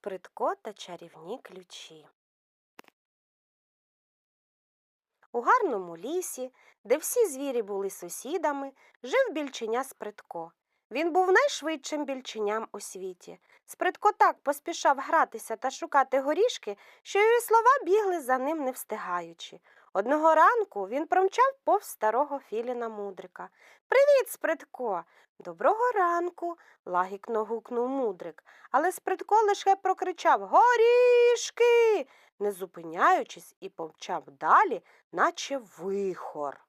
Спритко та чарівні ключі. У гарному лісі, де всі звірі були сусідами, жив більченя Спритко. Він був найшвидшим більченям у світі. Спритко так поспішав гратися та шукати горішки, що його слова бігли за ним не встигаючи. Одного ранку він промчав повз старого філіна мудрика. Привіт, Спритко. Доброго ранку, лагідно гукнув мудрик, але Спритко лише прокричав Горішки, не зупиняючись, і помчав далі, наче вихор.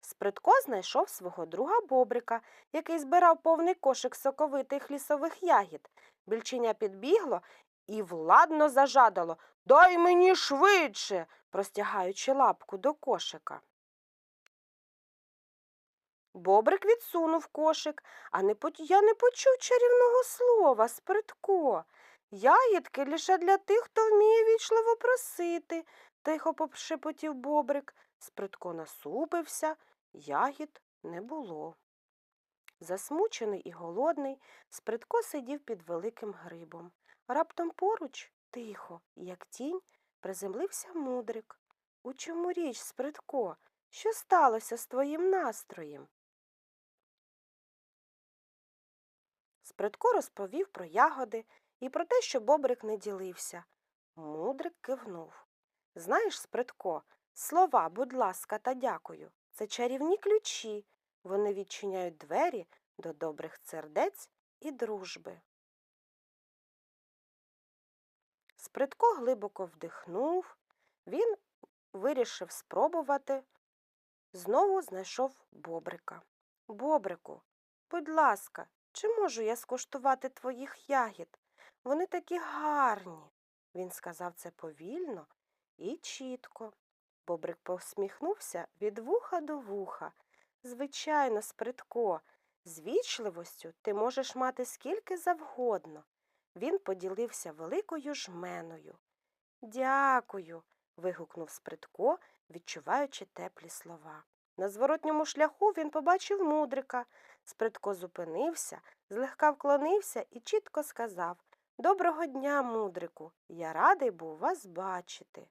Спритко знайшов свого друга Бобрика, який збирав повний кошик соковитих лісових ягід. Більченя підбігло і владно зажадало Дай мені швидше, простягаючи лапку до кошика. Бобрик відсунув кошик, а не поч- я не почув чарівного слова, Спритко. Ягідки лише для тих, хто вміє вічливо просити, тихо пошепотів Бобрик. Спритко насупився, ягід не було. Засмучений і голодний, Спритко сидів під великим грибом. Раптом поруч, тихо, як тінь, приземлився мудрик. У чому річ, Спритко? Що сталося з твоїм настроєм? Спритко розповів про ягоди і про те, що бобрик не ділився. Мудрик кивнув. Знаєш, Спритко, слова, будь ласка, та дякую. Це чарівні ключі. Вони відчиняють двері до добрих сердець і дружби. Спритко глибоко вдихнув. Він вирішив спробувати. Знову знайшов бобрика. Бобрику, будь ласка, чи можу я скуштувати твоїх ягід? Вони такі гарні. Він сказав це повільно і чітко. Бобрик посміхнувся від вуха до вуха. Звичайно, Спритко, з вічливостю ти можеш мати скільки завгодно. Він поділився великою жменою. Дякую. вигукнув Спритко, відчуваючи теплі слова. На зворотньому шляху він побачив мудрика. Спритко зупинився, злегка вклонився і чітко сказав Доброго дня, мудрику. Я радий був вас бачити.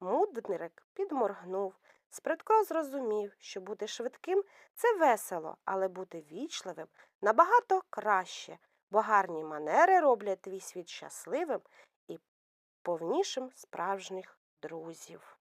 Мудрик підморгнув. Спритко зрозумів, що бути швидким це весело, але бути вічливим набагато краще, бо гарні манери роблять твій світ щасливим і повнішим справжніх друзів.